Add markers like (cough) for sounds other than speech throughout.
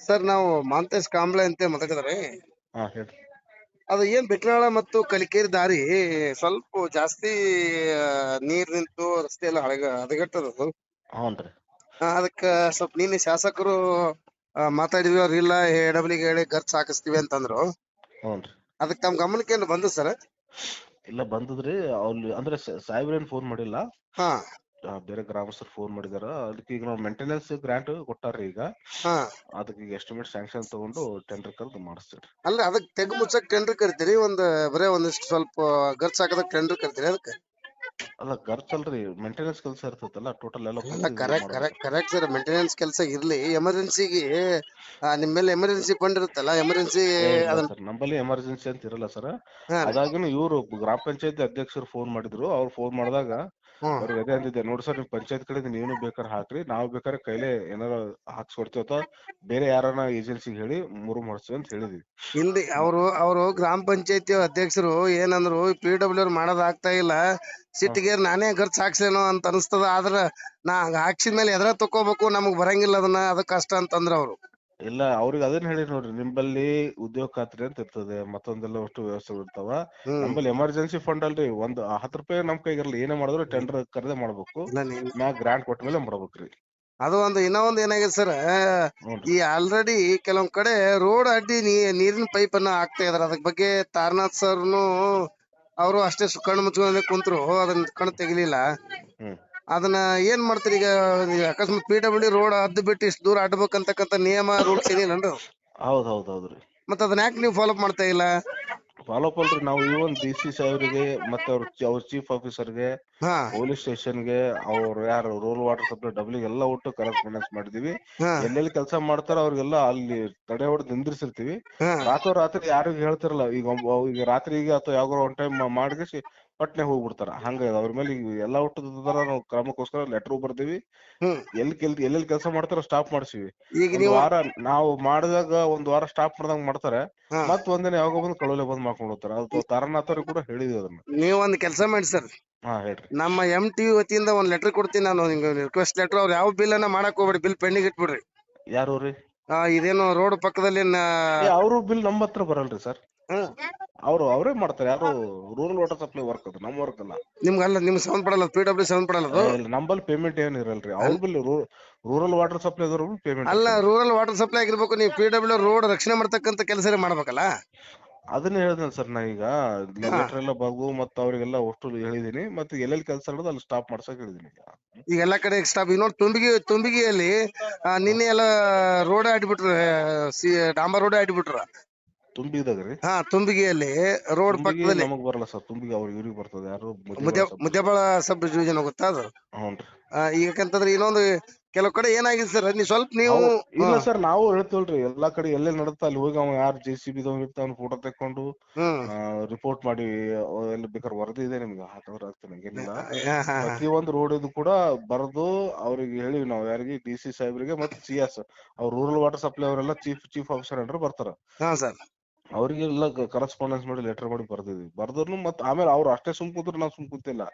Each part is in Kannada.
ಸರ್ ನಾವು ಮಾಂತೇಶ್ ಕಾಂಬ್ಳೆ ಅಂತ ಮಾತಾಡಿದ್ರಿ. ಹಾ ಅದು ಏನ್ ಬೆಟ್ನಾಳ ಮತ್ತು ಕಲಿಕೇರಿ ದಾರಿ ಸ್ವಲ್ಪ ಜಾಸ್ತಿ ನೀರ್ ನಿಂತು ರಸ್ತೆ ಎಲ್ಲ ಹಳಗ ಹ್ಞೂನ್ರಿ ಆ, ಅದಕ್ಕ ಸ್ವಲ್ಪ ನಿನ್ನೆ ಶಾಸಕರು ಆ, ಮಾತಾಡಿದ್ವಿ ಅವ್ರ ಇಲ್ಲ ಎ ಡಬ್ಲ್ಯೂಗೆ ಹೇಳಿ ಖರ್ಚು ಹಾಕಿಸ್ತೀವಿ ಅಂತಂದ್ರು. ಹ್ಞೂನ್ರಿ ಅದಕ್ಕೆ ತಮ್ಮ ಗಮನಕ್ಕೆ ಏನು ಬಂದು ಸರ್? ಇಲ್ಲ ಬಂದದ್ರಿ ಅವ್ರು ಅಂದ್ರೆ ಸಾಹೇಬ್ರೇನ್ ಫೋನ್ ಮಾಡಿಲ್ಲ. ಹಾ. ಬೇರೆ ಗ್ರಾಮಸ್ಥರು ಫೋನ್ ಮಾಡಿದಾರ. ಅದಕ್ಕೆ ಈಗ ನಾವು ಮೇಂಟೆನೆನ್ಸ್ ಗ್ರಾಂಟ್ ಕೊಟ್ಟಾರ್ರಿ ಈಗ. ಹಾ. ಅದಕ್ಕೆ ಈಗ ಎಸ್ಟಿಮೇಟ್ ಸ್ಯಾಂಕ್ಷನ್ ತಗೊಂಡು ಟೆಂಡರ್ ಕರೆದು ಮಾಡಿಸ್ತೀವಿ ಅಲ್ಲ ಅದಕ್ಕೆ ತೆಗ್ ಮುಚ್ಚಕ್ ಟೆಂಡರ್ ಕರಿತೀರಿ? ಒಂದ್ ಬರೇ ಒಂದಿಷ್ಟು ಸ್ವಲ್ಪ ಖರ್ಚು ಹಾಕದ ಟೆಂಡರ್ ಕರಿತೀರಿ ಅದಕ್ಕೆ? ಅಲ್ಲ ಖರ್ಚಲ್ರಿ ಮೇಂಟೆನೆನ್ಸ್ ಕೆಲಸ ಇರ್ತೈತಲ್ಲ ಟೋಟಲ್ ಎಲ್ಲ ಅಲ್ಲ correct correct correct sir maintenance ಕೆಲಸ ಇರ್ಲಿ. ಎಮರ್ಜೆನ್ಸಿಗೆ ನಿಮ್ಮ ಮೇಲೆ ಎಮರ್ಜೆನ್ಸಿ ಫಂಡ್ ಇರುತ್ತಲ್ಲ ಎಮರ್ಜೆನ್ಸಿ ಅದನ್ನ ಸರ್ ನಮ್ಮಲ್ಲಿ ಎಮರ್ಜೆನ್ಸಿ ಅಂತ ಇರಲ್ಲ ಸರ್ ಹಾ. ಅದಾಗಿನೂ ಇವರು ಗ್ರಾಮ ಪಂಚಾಯತಿ ಅಧ್ಯಕ್ಷರು ಫೋನ್ ಮಾಡಿದ್ರು. ಅವ್ರು ಫೋನ್ ಮಾಡಿದಾಗ ಅವ್ರಿಗೆ ಅದೇ ಅಂದಿದ್ದೆ ನೋಡಿ ಸರ್ ನಿಮ್ ಪಂಚಾಯತ್ ಕಡೆ ಏನು ಬೇಕಾದ್ರೆ ಹಾಕ್ರಿ. ನಾವು ಬೇಕಾದ್ರೆ ಕೈಲೇ ಏನಾರ ಹಾಕ್ಸ್ಕೊಡ್ತೀವಿ ಅಥವಾ ಬೇರೆ ಯಾರನ್ನ ಏಜೆನ್ಸಿಗೆ ಹೇಳಿ ಮುರು ಮಾಡಿಸ್ತೀವಿ ಅಂತ ಹೇಳಿದ್ವಿ. ಇಲ್ರಿ ಅವರು ಅವರು ಗ್ರಾಮ ಪಂಚಾಯತಿ ಅಧ್ಯಕ್ಷರು ಏನಂದ್ರು ಪಿ ಡಬ್ಲ್ಯೂ ಅವ್ರು ಮಾಡೋದ್ ಆಗ್ತಾ ಇಲ್ಲ. ಸಿಟ್ಟಿಗೆ ನಾನೇ ಖರ್ಚು ಹಾಕ್ಸೇನೋ ಅಂತ ಅನಿಸ್ತದ. ಆದ್ರ ನಾ ಹಾಕ್ಸಿದ್ಮೇಲೆ ಹಾಕ್ಸಿದ ಮೇಲೆ ಎದ್ರ ತಕೋಬೇಕು ನಮಗ್ ಬರಂಗಿಲ್ಲ ಅದನ್ನ. ಅದ ಕಷ್ಟ ಅಂತಂದ್ರ ಅವ್ರು. ಇಲ್ಲ ಅವ್ರಿಗೆ ಅದನ್ನ ಹೇಳಿ ನೋಡ್ರಿ ನಿಂಬಲ್ಲಿ ಉದ್ಯೋಗ ಖಾತ್ರಿ ಅಂತ ಇರ್ತದೆ ಮತ್ತೊಂದೆಲ್ಲ ಅಷ್ಟು ವ್ಯವಸ್ಥೆಗಳು ಇರ್ತಾವ. ನಮ್ಮಲ್ಲಿ ಎಮರ್ಜೆನ್ಸಿ ಫಂಡ್ ಅಲ್ರಿ ಒಂದ್ ಹತ್ತು ರೂಪಾಯಿ ನಮ್ ಕೈಗಿರ್ಲಿ ಏನೇ ಮಾಡಿದ್ರು ಟೆಂಡರ್ ಕರೆದೇ ಮಾಡ್ಬೇಕು. ಮ್ಯಾಗ ಗ್ರಾಂಟ್ ಕೊಟ್ಟ ಮೇಲೆ ಮಾಡ್ಬೇಕ್ರಿ. ಅದು ಒಂದು ಇನ್ನೂ ಒಂದು ಏನಾಗಿದೆ ಸರ್ ಈ ಆಲ್ರೆಡಿ ಕೆಲವೊಂದ್ ಕಡೆ ರೋಡ್ ಅಡ್ಡಿ ನೀ ನೀರಿನ ಪೈಪ್ ಅನ್ನ ಹಾಕ್ತಾ ಇದಾರೆ. ಅದ್ರ ಬಗ್ಗೆ ತಾರನಾಥ್ ಸರ್ನು ಅವರು ಅಷ್ಟೇ ಕಣ್ಣು ಮುಚ್ಕೊಂಡೆ ಕುಂತ್ರು ಅದನ್ನ ಕಣ್ಣು ತೆಗಿಲಿಲ್ಲ. ಅದನ್ನ ಏನ್ ಮಾಡ್ತೀರಿ ಈಗ ಈಗ ಅಕಸ್ಮಾತ್ ಪಿ ಡಬ್ಲ್ಯೂ ರೋಡ್ ಹದ್ದು ಬಿಟ್ಟು ಇಷ್ಟು ದೂರ ಅಡ್ಬೇಕಂತಕ್ಕಂತ ನಿಯಮ ರೂಲ್ಸ್ ಏನಿಲ್ಲನ್ರಿ ಹೌದ್ ಹೌದ್ ಹೌದ್ರಿ ಮತ್ತ ಅದನ್ನ ಯಾಕೆ ನೀವು ಫಾಲೋ ಮಾಡ್ತಾ ಇಲ್ಲ? ಫಾಲೋ ಅಪ್ ಅಲ್ರಿ ನಾವು ಇವನ್ ಡಿ ಸಿ ಸಾಹೇಬ್ರಿಗೆ ಮತ್ತೆ ಅವ್ರ ಅವ್ರ ಚೀಫ್ ಆಫೀಸರ್ಗೆ ಹಾ. ಪೊಲೀಸ್ ಸ್ಟೇಷನ್ಗೆ ಅವ್ರು ಯಾರು ರೋಲ್ ವಾಟರ್ ಸಪ್ಲೈ ಡಬ್ಲ್ಯೂ ಎಲ್ಲ ಒಟ್ಟು ಕರೆಸ್ಪಾಂಡೆನ್ಸ್ ಮಾಡಿದೀವಿ. ಹಾ. ಎಲ್ಲೆಲ್ಲಿ ಕೆಲಸ ಮಾಡ್ತಾರ ಅವ್ರಿಗೆಲ್ಲ ಅಲ್ಲಿ ತಡೆ ಹೊಡೆದು ನಿಂದ್ರಿಸಿರ್ತೀವಿ. ಹಾ. ರಾತ್ರಿ ರಾತ್ರಿ ಯಾರಿಗೂ ಹೇಳ್ತಿರಲ್ಲ ಈಗ ಒಬ್ಬ ಈಗ ರಾತ್ರಿಗೆ ಅಥವಾ ಯಾವಾಗ ಒನ್ ಟೈಮ್ ಮಾಡಿಸಿ ಪಟ್ನೆ ಹೋಗ್ಬಿಡ್ತಾರ. ಹಂಗ ಅವ್ರ ಮೇಲೆ ಎಲ್ಲಾ ಒಟ್ಟು ನಾವು ಕ್ರಮಕ್ಕೋಸ್ಕರ ಲೆಟರ್ ಬರ್ದೇವಿ. ಎಲ್ಲಿ ಕೆಲ್ ಎಲ್ಲೆಲ್ಲಿ ಕೆಲಸ ಮಾಡ್ತಾರ ಸ್ಟಾಪ್ ಮಾಡ್ಸಿವಿ. ಈಗ ಒಂದ್ ನೀವು ವಾರ ನಾವು ಮಾಡಿದಾಗ ಒಂದ್ ವಾರ ಸ್ಟಾಪ್ ಮಾಡ್ದಂಗ ಮಾಡ್ತಾರೆ. ಮತ್ ಒಂದಿನ ಯಾವಾಗ ಬಂದು ಕಳಲೆ ಬಂದ್ ಮಾಡ್ಕೊಂಡು ಹೋಗ್ತಾರ. ಅದು ಕೂಡ ಹೇಳಿದ್ವಿ ಅದನ್ನ. ನೀವು ಒಂದ್ ಕೆಲಸ ಮಾಡಿ ಸರ್. ಹಾ ಹೇಳ್ರಿ. ನಮ್ಮ ಎಂ ಟಿ ವತಿಯಿಂದ ಒಂದ್ ಲೆಟರ್ ಕೊಡ್ತೀನಿ ನಾನು ನಿಮ್ಗೆ ರಿಕ್ವೆಸ್ಟ್ ಲೆಟರ್ ಅವ್ರು ಯಾವ ಬಿಲ್ ಅನ್ನ ಮಾಡಕ್ ಹೋಗ್ಬೇಡಿ ಬಿಲ್ ಪೆಂಡಿಂಗ್ ಇಟ್ಬಿಡ್ರಿ. ಯಾರು ರೀ ಇದೇನು ರೋಡ್ ಪಕ್ಕದಲ್ಲಿ ಅವರು ಬಿಲ್ ನಮ್ಮ ಹತ್ರ ಬರಲ್ರಿ ಸರ್. ಹ್ಮ್. ಅವ್ರು ಅವರೇ ಮಾಡ್ತಾರೆ. ಯಾರು ರೂರಲ್ ವಾಟರ್ ಸಪ್ಲೈ ವರ್ಕ್ ಅದು ನಮ್ಮ ವರ್ಕ್ ಅಲ್ಲ. ನಿಮ್ಗಲ್ಲ ನಿಮ್ಗೆ ಸೆವೆನ್ ಪಡಲ್ಲ ಪಿ ಡಬ್ಲ್ಯೂ ಸೆವೆನ್ ಪಡಲ್ಲ ಅದು? ಇಲ್ಲ, ನಂಬಲ್ಲಿ ಪೇಮೆಂಟ್ ಏನ್ ಇರಲ್ರಿ. ಅವ್ರ bill rural water supply payment ಅಲ್ಲ ರೂರಲ್ ವಾಟರ್ ಸಪ್ಲೈ ಆಗಿರ್ಬೇಕು ನೀವು ಪಿ ಡಬ್ಲ್ಯೂ ರೋಡ್ ರಕ್ಷಣೆ ಮಾಡ್ತಕ್ಕಂತ ಕೆಲಸ ಮಾಡ್ಬೇಕಲ್ಲ? ಅದನ್ನ ಹೇಳಿದ್ನಲ್ಲ ಸರ್ ನಾ ಈಗ. ಲೆಟರ್ ಎಲ್ಲ ಬಗು ಮತ್ತ ಅವ್ರಿಗೆಲ್ಲ ಅಷ್ಟು ಹೇಳಿದೀನಿ ಮತ್ತೆ ಎಲ್ಲೆಲ್ಲಿ ಕೆಲಸ ಇರೋದು ಅಲ್ಲಿ ಸ್ಟಾಪ್ ಮಾಡ್ಸಕ್ ಹೇಳಿದೀನಿ ಈಗ. ಈಗ ಎಲ್ಲಾ ಕಡೆ ಸ್ಟಾಪ್ ಈಗ ನೋಡಿ ತುಂಬಿಗಿ ತುಂಬಿಗಿಯಲ್ಲಿ ಆ, ನಿನ್ನೆ ಎಲ್ಲ ರೋಡ್ ಆಡ್ಬಿಟ್ರು ಸಿ ಡಾಂಬರ್ ರೋಡ್ ಆಡ್ಬಿಟ್ರು. ತುಂಬಿದಾಗ ರೀ ಹಾ ತುಂಬಿಗೆಯಲ್ಲಿ ರೋಡ್ ಪಕ್ಕದಲ್ಲಿ ನಮಗ್ ಬರಲ್ಲ ಸರ್ ತುಂಬಿಗೆ ಅವ್ರ ಇವ್ರಿಗೆ ಬರ್ತದೆ ಯಾರು ಮುದ್ದೆ ಮುದ್ದೆಬಾಳ ಸಬ್ ಡಿವಿಷನ್ ಗೊತ್ತಾ ಅದು? ಹ್ಞೂನ್ರಿ ಆ, ಈಗ ಯಾಕಂತಂದ್ರೆ ಇನ್ನೊಂದು ಕೆಲವು ಕಡೆ ಏನಾಗಿದೆ ಸರ್ ನೀವು ಸ್ವಲ್ಪ ನೀವು ಇಲ್ಲ ಸರ್ ನಾವು ಹೇಳ್ತೀವಲ್ರಿ ಎಲ್ಲಾ ಕಡೆ ಎಲ್ಲೆಲ್ಲಿ ನಡತ್ತ ಅಲ್ಲಿ ಹೋಗಿ ಅವ ಯಾರು ಜೆ ಸಿ ಬಿ ಇರ್ತಾವ ಫೋಟೋ ತೆಕ್ಕೊಂಡು ಹ್ಮ್ ರಿಪೋರ್ಟ್ ಮಾಡಿ ಎಲ್ಲಿ ಬೇಕಾದ್ರೆ ವರದಿ ಇದೆ ನಿಮ್ಗೆ ಹಾಕಿದ್ರೆ ಆಗ್ತದೆ ಏನಿಲ್ಲ ಹಾ, ಹಾ, ಹಾ. ಪ್ರತಿಯೊಂದು ರೋಡ್ ಇದು ಕೂಡ ಬರೆದು ಅವ್ರಿಗೆ ಹೇಳಿವಿ ನಾವು ಯಾರಿಗೆ ಡಿ ಸಿ ಸಾಹೇಬ್ರಿಗೆ ಮತ್ತೆ ಸಿ ಎಸ್ ಅವ್ರ ರೂರಲ್ ವಾಟರ್ ಸಪ್ಲೈ ಅವರೆಲ್ಲ ಚೀಫ್ ಚೀಫ್ ಆಫೀಸರ್ ಏನಾರ ಬರ್ತಾರ. ಹಾ ಸರ್. ಅವ್ರಿಗೆಲ್ಲ ಕರೆಸ್ಪಾಂಡೆನ್ಸ್ ಮಾಡಿ ಲೆಟರ್ ಮಾಡಿ ಬರ್ದಿದ್ವಿ. ಬರ್ದ್ರು ಮತ್ತ್ ಆಮೇಲೆ ಅವ್ರು ಅಷ್ಟೇ ಸುಮ್ ಕೂತ್ರು ನಾವು ಸುಮ್ ಕೂತಿಲ್ಲ.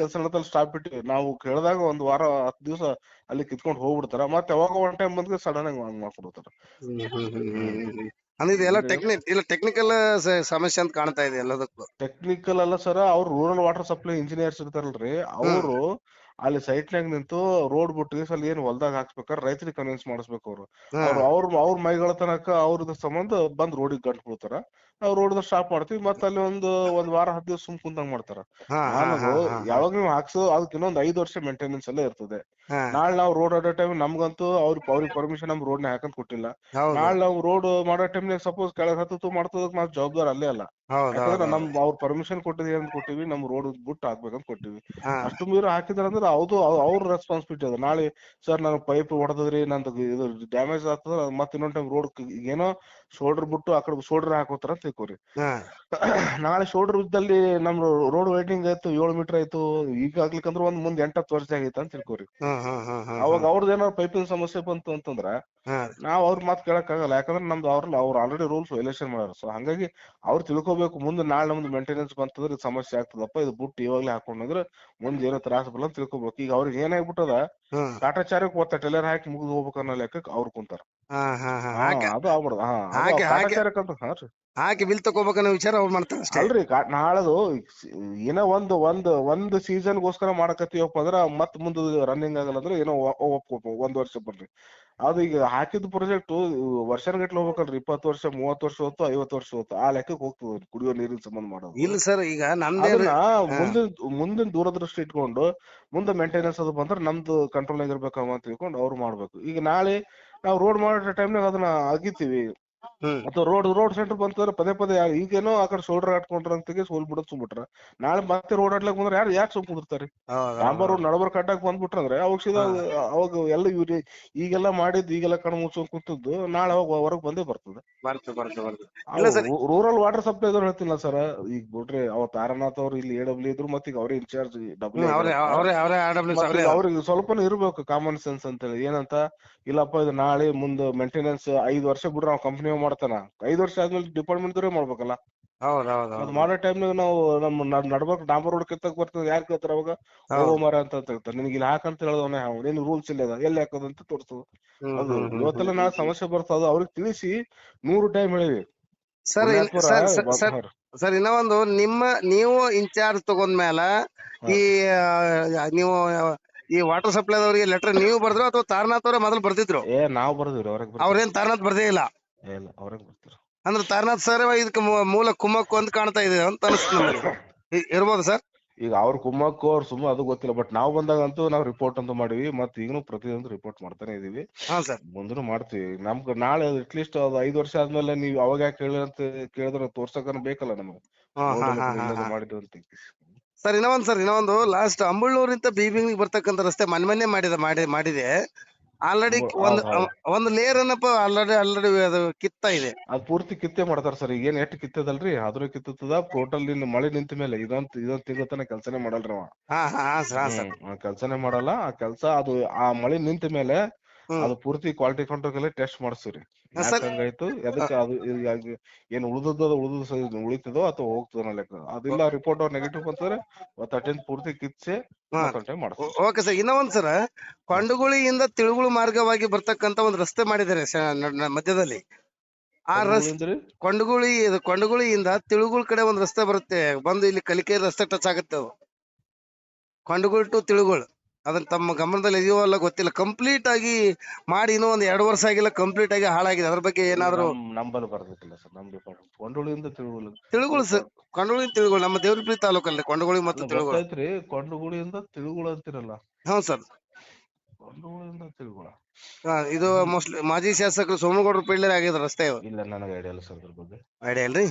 ಕೆಲಸ ನಡತಲ್ಲಿ ಸ್ಟಾಪ್ ಬಿಟ್ಟು ನಾವು ಕೇಳಿದಾಗ ಒಂದ್ ವಾರ ಹತ್ತು ದಿವಸ ಅಲ್ಲಿ ಕಿತ್ಕೊಂಡ್ ಹೋಗ್ಬಿಡ್ತಾರ. ಮತ್ತೆ ಯಾವಾಗ ಒನ್ ಟೈಮ್ ಬಂದ್ರೆ ಸಡನ್ ಆಗಿ ಹಂಗ್ ಮಾಡ್ಕೊಡ್ತಾರ. ಅಂದ್ರೆ ಇದೆಲ್ಲ ಟೆಕ್ನಿಕ್ ಇಲ್ಲ ಟೆಕ್ನಿಕಲ್ ಸಮಸ್ಯೆ ಅಂತ ಕಾಣ್ತಾ ಇದೆ ಎಲ್ಲದಕ್ಕೂ. ಟೆಕ್ನಿಕಲ್ ಅಲ್ಲ ಸರ್ ಅವ್ರು ರೂರಲ್ ವಾಟರ್ ಸಪ್ಲೈ ಇಂಜಿನಿಯರ್ಸ್ ಇರ್ತಾರಲ್ರಿ. ಅವರು ಅಲ್ಲಿ ಸೈಟ್ ನಾಗ ನಿಂತು ರೋಡ್ ಬಿಟ್ಟು ಅಲ್ಲಿ ಏನ್ ಹೊಲ್ದಾಗ ಹಾಕ್ಸ್ಬೇಕಾದ್ರೆ ರೈತರಿಗೆ ಕನ್ವಿನ್ಸ್ ಮಾಡಿಸ್ಬೇಕು ಅವ್ರು. ಅವ್ರ ಅವ್ರ ಮೈಗಳ ತನಕ ಅವ್ರದ ಸಂಬಂಧ ಬಂದ್ ರೋಡಿಗೆ ಗಂಟು ಬಿಡ್ತಾರ ನಾವು ರೋಡ್ ಸ್ಟಾಪ್ ಮಾಡ್ತೀವಿ ಮತ್ತೆ ಅಲ್ಲಿ ಒಂದು ಒಂದ್ ವಾರ ಹತ್ತು ದಿವಸ ಸುಮ್ ಕುಂತಂಗ್ ಮಾಡ್ತಾರ. ಯಾವಾಗ ನೀವು ಹಾಕ್ಸೋ ಅದಕ್ಕೆ ಇನ್ನೊಂದ್ ಐದ್ ವರ್ಷ ಮೇಂಟೆನೆನ್ಸ್ ಎಲ್ಲ ಇರ್ತದೆ. ನಾಳೆ ನಾವು ರೋಡ್ ಆಡೋ ಟೈಮ್ ನಮ್ಗಂತೂ ಅವ್ರ ಅವ್ರಿಗೆ ಪರ್ಮಿಷನ್ ನಮ್ ರೋಡ್ನ ಹಾಕಂತ ಕೊಟ್ಟಿಲ್ಲ. ನಾಳೆ ನಾವು ರೋಡ್ ಮಾಡೋ ಟೈಮ್ ಸಪೋಸ್ ಕೆಳಗ್ ಹತ್ತು ಮಾಡ್ತದಕ್ ನಾವು ಜವಾಬ್ದಾರ ಅಲ್ಲೇ ಅಲ್ಲ. ಯಾಕಂದ್ರ ನಮ್ ಅವ್ರ ಪರ್ಮಿಷನ್ ಕೊಟ್ಟಿದೀವಿ ಅಂತ ಕೊಟ್ಟಿವಿ ನಮ್ ರೋಡ್ ಬಿಟ್ಟು ಹಾಕ್ಬೇಕಂತ ಕೊಟ್ಟಿವಿ. ಅಷ್ಟು ಮೀರಿ ಹಾಕಿದ್ರ ಅಂದ್ರೆ ಅದು ಅವ್ರ ರೆಸ್ಪಾನ್ಸಿಬಿಲಿಟಿ ಅದ. ನಾಳೆ ಸರ್ ನಾನು ಪೈಪ್ ಹೊಡೆದ್ರಿ ನಂದು ಇದು ಡ್ಯಾಮೇಜ್ ಆಗ್ತದ ಮತ್ತೆ ಇನ್ನೊಂದ್ ಟೈಮ್ ರೋಡ್ ಏನೋ ಶೋಲ್ಡರ್ ಬಿಟ್ಟು ಆ ಕಡೆ ಶೋಲ್ಡರ್ ಹಾಕೋತಾರ ಅಂತ ತಿಳ್ಕೊರಿ ಹಾ. (clears throat) ನಾಳೆ ಶೋಲ್ಡರ್ ಉದ್ದಲ್ಲಿ ನಮ್ ರೋಡ್ ವೈಟಿಂಗ್ ಆಯ್ತು ಏಳು ಮೀಟರ್ ಆಯ್ತು ಈಗ ಆಗ್ಲಿಕ್ಕಂದ್ರ ಒಂದ್ ಮುಂದ್ ಎಂಟತ್ತು ವರ್ಷ ಆಗೈತೆ ಅಂತ ತಿಳ್ಕೊರಿ. ಅವಾಗ ಅವ್ರದ್ದು ಏನಾದ್ರು ಪೈಪಿನ ಸಮಸ್ಯೆ ಬಂತು ಅಂತಂದ್ರ ನಾವ್ ಅವ್ರ ಮಾತ್ ಕೇಳಕ್ ಆಗಲ್ಲ ಯಾಕಂದ್ರೆ ನಮ್ದು ಅವ್ರ ಅವ್ರು ಆಲ್ರೆಡಿ ರೂಲ್ಸ್ ವೈಲೇಷನ್ ಮಾಡ್ಯಾರ. ಸೊ ಹಂಗಾಗಿ ಅವ್ರು ತಿಳ್ಕೊಬೇಕು ಮುಂದೆ ನಾಳೆ ನಮ್ದು ಮೇಂಟೆನೆನ್ಸ್ ಬಂತಂದ್ರೆ ಇದು ಸಮಸ್ಯೆ ಆಗ್ತದಪ್ಪ ಇದು ಬುಟ್ಟು ಇವಾಗ್ಲೇ ಹಾಕೊಂಡ್ರೆ ಮುಂದೆ ಏನೋ ತ್ರಾಸ ಬರಲ್ಲ ಅಂತ ತಿಳ್ಕೊಬೇಕು. ಈಗ ಅವ್ರಿಗೆ ಏನಾಗ್ಬಿಟ್ಟದ ಕಾಟಾಚಾರಕ್ಕೆ ಒತ್ತ ಟೆಲರ್ ಹಾಕಿ ಮುಗಿದು ಹೋಗ್ಬೇಕು ಅನ್ನೋ ಲೆಕ್ಕಕ್ಕೆ ಅವ್ರು ಕುಂತಾರ. ಹಾ ಹಾ ಹಾ ಹಾ, ಹಾಕಿ ಅದು ಆಗ್ಬಿಡ್ದ. ಹಾ ಅದು ಹಾಕಿ- ಹಾಕಿ- ಕಾಟಾಚಾರಕ್ಕೆ ಹಾ ರೀ. ಹಾಕಿ ಬಿಲ್ ತಗೋಬೇಕನ್ನೋ ವಿಚಾರ ಅವ್ರು ಮಾಡ್ತಾರೆ ಅಷ್ಟೇ. ಅಲ್ರಿ ಕಾ- ನಾಳದು ಏನೋ ಒಂದು ಒಂದ್ ಒಂದ್ ಸೀಸನ್ ಗೋಸ್ಕರ ಮಾಡಕತ್ತೀವಪ್ಪ ಅಂದ್ರ ಮತ್ ಮುಂದ ರನ್ನಿಂಗ್ ಆಗಲ್ಲ ಅಂದ್ರೆ ಏನೋ ಒ- ಒ- ಒಪ್ಕೊ ಒಂದ್ ವರ್ಷ ಬರ್ರಿ. ಅದು ಈಗ ಹಾಕಿದ ಪ್ರಾಜೆಕ್ಟ್ ವರ್ಷಗಟ್ಲೆ ಹೋಗ್ಬೇಕಲ್ರಿ ಇಪ್ಪತ್ತು ವರ್ಷ ಮೂವತ್ತು ವರ್ಷ ಹೊತ್ತು ಐವತ್ತು ವರ್ಷ ಹೊತ್ತು ಆ ಲೆಕ್ಕಕ್ಕೆ ಹೋಗ್ತದ ಕುಡಿಯೋ ನೀರಿನ ಸಂಬಂಧ ಮಾಡೋದು. ಇಲ್ಲ ಸರ್ ಈಗ ನಮ್ದೇ ಅದನ್ನ ಮುಂದಿನ ಮುಂದಿನ ದೂರದೃಷ್ಟಿ ಇಟ್ಕೊಂಡು ಮುಂದೆ ಮೇಂಟೆನೆನ್ಸ್ ಅದು ಬಂದ್ರೆ ನಮ್ದು ಕಂಟ್ರೋಲ್ ಇರ್ಬೇಕಮ್ಮ ಅಂತ ತಿಳ್ಕೊಂಡು ಅವ್ರು ಮಾಡ್ಬೇಕು. ಈಗ ನಾಳೆ ನಾವು ರೋಡ್ ಮಾಡೋ ಟೈಮ್ನಾಗ ಅದನ್ನ ಅಗಿತೀವಿ. ಅಥವಾ ರೋಡ್ ರೋಡ್ ಸೆಂಟರ್ ಬಂತಂದ್ರೆ ಪದೇ ಪದೇ ಯಾರು ಈಗೇನೋ ಆ ಕಡೆ ಶೋಲ್ಡರ್ ಹಾಕೊಂಡ್ರ ಅಂತ ಸೋಲ್ ಬಿಡೋದ್ ಸುಮ್ಬಿಟ್ರ ನಾಳೆ ಮತ್ತೆ ರೋಡ್ ಆಡ್ಲಕ್ ಬಂದ್ರೆ ಯಾರು ಯಾಕೆ ಸುಮ್ ಕುಂದಿರ್ತಾರೆ? ಸಾಂಬಾರ್ ರೋಡ್ ನಡಬರ್ ಕಟ್ಟಾಕ್ ಬಂದ್ಬಿಟ್ರಂದ್ರೆ ಅವಾಗ ಸೀದಾ ಅವಾಗ ಎಲ್ಲ ಇವ್ರಿ ಈಗೆಲ್ಲ ಮಾಡಿದ್ ಈಗೆಲ್ಲ ಕಣ್ ಮುಚ್ಕೊಂಡ್ ಕುಂತದ್ದು ನಾಳೆ ಅವಾಗ ಹೊರಗ್ ಬಂದೇ ಬರ್ತದೆ. ರೂರಲ್ ವಾಟರ್ ಸಪ್ಲೈ ಇದ್ರು ಹೇಳ್ತಿಲ್ಲ ಸರ್. ಈಗ ಬಿಡ್ರಿ ಅವ ತಾರನಾಥ್ ಅವ್ರು ಇಲ್ಲಿ ಎ ಡಬ್ಲ್ಯೂ ಇದ್ರು ಮತ್ತೆ ಈಗ ಅವ್ರೇ ಇನ್ಚಾರ್ಜ್ ಡಬ್ಲ್ಯೂ ಅವ್ರಿಗೆ ಸ್ವಲ್ಪ ಇರ್ಬೇಕು ಕಾಮನ್ ಸೆನ್ಸ್ ಅಂತ ಹೇಳಿ ಏನಂತ ಇಲ್ಲಪ್ಪ ಇದು ನಾಳೆ ಮುಂದೆ ಮೇಂಟೆನೆನ್ಸ್ ಐದ್ ವರ್ಷ ಬಿಡ್ರ ನಾವು ಕಂಪ್ನಿ ಮಾಡ್ತಾನ. ಐದ್ ವರ್ಷ ಆದ್ಮೇಲೆ ಡಿಪಾರ್ಟ್ಮೆಂಟ್ ದವ್ರೆ ಮಾಡ್ಬೇಕಲ್ಲ. ಹೌದ್ ಹೌದ್ ಅದ್ ಹೌದ್ ಮಾಡೋ ಟೈಮ್ನಾಗ ನಾವು ನಮ್ಮ ನಡ್- ನಡ್ಬರ್ಕ್ ಡಾಂಬರ್ ರೋಡ್ ಕಿತ್ತಕ್ ಬರ್ತದೆ ಯಾರ್ ಕೇಳ್ತಾರ ಅವಾಗ? ಹೋಗೋ ಮರ ಅಂತ ಹೇಳ್ತಾರೆ ನಿನಗೆ ಇಲ್ಲಿ ಹಾಕಂತ ಹೇಳ್ದವನೇ ಏನ್ ರೂಲ್ಸ್ ಇಲ್ಲ ಅದ. ಎಲ್ಲಿ ಹಾಕೋದು ಅಂತ ತೋರಿಸ್ತದ ಹ್ಮ್ ಅದು ಇವತ್ತೆಲ್ಲ ನಾಳೆ ಸಮಸ್ಯೆ ಬರ್ತದ. ಅವ್ರಿಗೆ ತಿಳಿಸಿ ನೂರು ಟೈಮ್ ಹೇಳಿವಿ. ಸರ್ ಸರ್ ಸರ್- ಸರ್ ಹಾ ಇನ್ನ ಒಂದು ನಿಮ್ಮ ನೀವು ಇನ್ಚಾರ್ಜ್ ತಗೊಂಡ್ಮೇಲ ಈ ನೀವು ಈ ವಾಟರ್ ಸಪ್ಲೈ ದವರಿಗೆ ಲೆಟರ್ ನೀವು ಬರ್ದ್ರು ಅಥವಾ ತಾರನಾಥ್ ಅವರೇ ಮೊದಲು ಬರ್ತಿದ್ರು ಏ ನಾವ್ ಬರ್ದಿವ್ರಿ ಅವ್ರಿಗೆ ಅವ್ರೇನ್ ತಾರನಾಥ್ ಬರ್ದೇ ಇಲ್ಲ. ಇಲ್ಲ ಅವ್ರಿಗೆ ಬರ್ತೀರಿ ಅಂದ್ರೆ ತಾರನಾಥ್ ಸರ್ ಇದಕ್ಕೆ ಮೂ- ಮೂಲ ಕುಮ್ಮಕ್ಕು ಅಂತ ಕಾಣ್ತಾ ಇದೆ ಅಂತ ಅನಿಸ್ತು ನಮಗೆ ಇ- ಇರ್ಬೋದು ಸರ್ ಈಗ ಅವ್ರ ಕುಮ್ಮಕ್ಕು ಅವ್ರ ಸುಮ್ಮ ಅದು ಗೊತ್ತಿಲ್ಲ ಬಟ್ ನಾವು ಬಂದಾಗಂತೂ ನಾವು ರಿಪೋರ್ಟ್ ಅಂತ ಮಾಡಿವಿ ಮತ್ತೆ ಈಗಲೂ ಪ್ರತಿಯೊಂದು ರಿಪೋರ್ಟ್ ಮಾಡ್ತಾನೆ ಇದೀವಿ ಹಾ ಸರ್ ಮುಂದೂ ಮಾಡ್ತೀವಿ ನಮ್ಗ್ ನಾಳೆ ಅಟ್ಲೀಸ್ಟ್ ಅದು ಐದ್ ವರ್ಷ ಆದ್ಮೇಲೆ ನೀವ್ ಅವಾಗ ಯಾಕೆ ಹೇಳಿ ಅಂತ ಕೇಳಿದ್ರೆ ತೋರ್ಸಕನ ಬೇಕಲ್ಲ ನಮಗೆ ಹಾ ಹಾ ಹಾ ಹಾ ಹಾ ಮಾಡಿದ್ವಿ ಅಂತ ಸರ್ ಇನ್ನೊಂದು ಸರ್ ಇನ್ನೊಂದು ಲಾಸ್ಟ್ ಅಂಬಳೂರಿಂದ ಬೀಬಿಂಗ್ ಬರ್ತಕ್ಕಂಥ ರಸ್ತೆ ಮನೆ ಮನೆ ಮಾಡಿದ ಮಾಡಿ ಮಾಡಿದೆ ಆಲ್ರೆಡಿ ಒಂದ್ ಒಂದ್ ಲೇಯರ್ ಏನಪ್ಪ ಆಲ್ರೆಡಿ ಆಲ್ರೆಡಿ ಅದು ಕಿತ್ತ ಇದೆ. ಅದ್ ಪೂರ್ತಿ ಕಿತ್ತೆ ಮಾಡ್ತಾರ ಸರ್. ಈಗ ಏನ್ ಎಷ್ಟ್ ಕಿತ್ತದಲ್ರಿ? ಅದ್ರ ಕಿತ್ತದ ಟೋಟಲ್ ಇನ್ನು ಮಳೆ ನಿಂತ ಮೇಲೆ ಇದೊಂದ್ ಇದೊಂದ್ ತಿಂಗಳ ತನಕ ಕೆಲ್ಸನೇ ಮಾಡಲ್ರಿ ಅವ ಹಾ ಹಾ ಸರ್ ಹಾ ಸರ್. ಕೆಲ್ಸನೇ ಮಾಡಲ್ಲ. ಆ ಕೆಲ್ಸ ಅದು ಆ ಮಳೆ ನಿಂತ ಮೇಲೆ. ಅದು ಪೂರ್ತಿ ಕ್ವಾಲಿಟಿ ಕಂಟ್ರೋಲ್ ಟೆಸ್ಟ್ ಮಾಡಿಸ್ರಿ ಹಂಗಾಯ್ತು? ಅದಕ್ಕೆ ಅದು ಏನ್ ಉಳಿದದ ಉಳಿದ ಉಳಿತದೋ ಅಥವಾ ಹೋಗ್ತದೋ ಲೆಕ್ಕ. ಅದಿಲ್ಲ ರಿಪೋರ್ಟ್ ಅವ್ರ ನೆಗೆಟಿವ್ ಬಂತಂದ್ರೆ ಅಟೆಂಡ್ ಪೂರ್ತಿ ಕಿಚ್ಚೆ ಓಕೆ ಸರ್ ಇನ್ನೂ ಒಂದ್ ಸರ್. ಕೊಂಡಗುಳಿಯಿಂದ ತಿಳುಗುಳು ಮಾರ್ಗವಾಗಿ ಬರ್ತಕ್ಕಂತ ಒಂದು ರಸ್ತೆ ಮಾಡಿದ್ದಾರೆ ಮಧ್ಯದಲ್ಲಿ. ಆ ರಸ್ತೆ? ಕೊಂಡಗುಳಿ ಇದು ಕೊಂಡಗುಳಿಯಿಂದ ತಿಳುಗುಳ ಕಡೆ ಒಂದ್ ರಸ್ತೆ ಬರುತ್ತೆ. ಬಂದು ಇಲ್ಲಿ ಕಲಿಕೆ ರಸ್ತೆ ಟಚ್ ಆಗುತ್ತೆ ಅದು. ಕೊಂಡಗುಳ್ ಟು ತಿಳುಗುಳ್. ಅದನ್ನ ತಮ್ಮ ಗಮನದಲ್ಲಿ ಇದೆಯೋ ಅಲ್ಲ ಗೊತ್ತಿಲ್ಲ. ಕಂಪ್ಲೀಟ್ ಆಗಿ ಮಾಡಿ ಇನ್ನೂ ಒಂದ್ ಎರಡು ವರ್ಷ ಆಗಿಲ್ಲ ಕಂಪ್ಲೀಟ್ ಆಗಿ ಹಾಳಾಗಿದೆ. ಅದ್ರ ಬಗ್ಗೆ ಏನಾದ್ರು ನಂಬಲು ಬರ್ಬೇಕಿಲ್ಲ ಸರ್ ನಮ್ ಡಿಪಾರ್ಟ್ಮೆಂಟ್ ಕೊಂಡುಳಿಯಿಂದ ತಿಳುವಳಿ. ತಿಳುಗುಳು ಸರ್ ಕೊಂಡೋಳಿ ತಿಳುಗುಳು ನಮ್ಮ ದೇವ್ರಪುರಿ ತಾಲೂಕಲ್ಲಿ ಕೊಂಡಗುಳಿ ಮತ್ತು ತಿಳುಗುಳು ಗೊತ್ತಾಯ್ತ್ರಿ ಕೊಂಡಗುಳಿಯಿಂದ ತಿಳುಗುಳ ಅಂತಿರಲ್ಲ. ಹ್ಞೂ ಸರ್. ಕೊಂಡಗುಳಿಯಿಂದ ತಿಳುಗುಳ ಇದು ಮೋಸ್ಟ್ಲಿ ಮಾಜಿ ಶಾಸಕರು ಸೋಮಗೌಡರು ಪಿಳ್ಳರ್ ಆಗಿದ್ರು ರಸ್ತೆ. ಇಲ್ಲ ನನಗೆ ಐಡಿಯಾ ಇಲ್ಲ ಸರ್ ಅದ್ರ ಬಗ್ಗೆ. ಐಡಿಯಾ ಇಲ್ರಿ?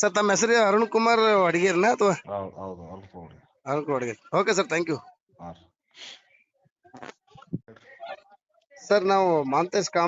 ಸರ್ ತಮ್ಮ ಹೆಸರು ಅರುಣ್ ಕುಮಾರ್ ಅಡಿಗೇರ್ನ ಅಥವಾ? ಹೌದು ಹೌದು ಅನ್ಕೊಂಡ್ರಿ Arun Kumar Adiger okay sir thank you ಹಾಂ. ರೀ ಸರ್ ನಾವು ಮಾಂತೇಶ್ ಕಾಮ್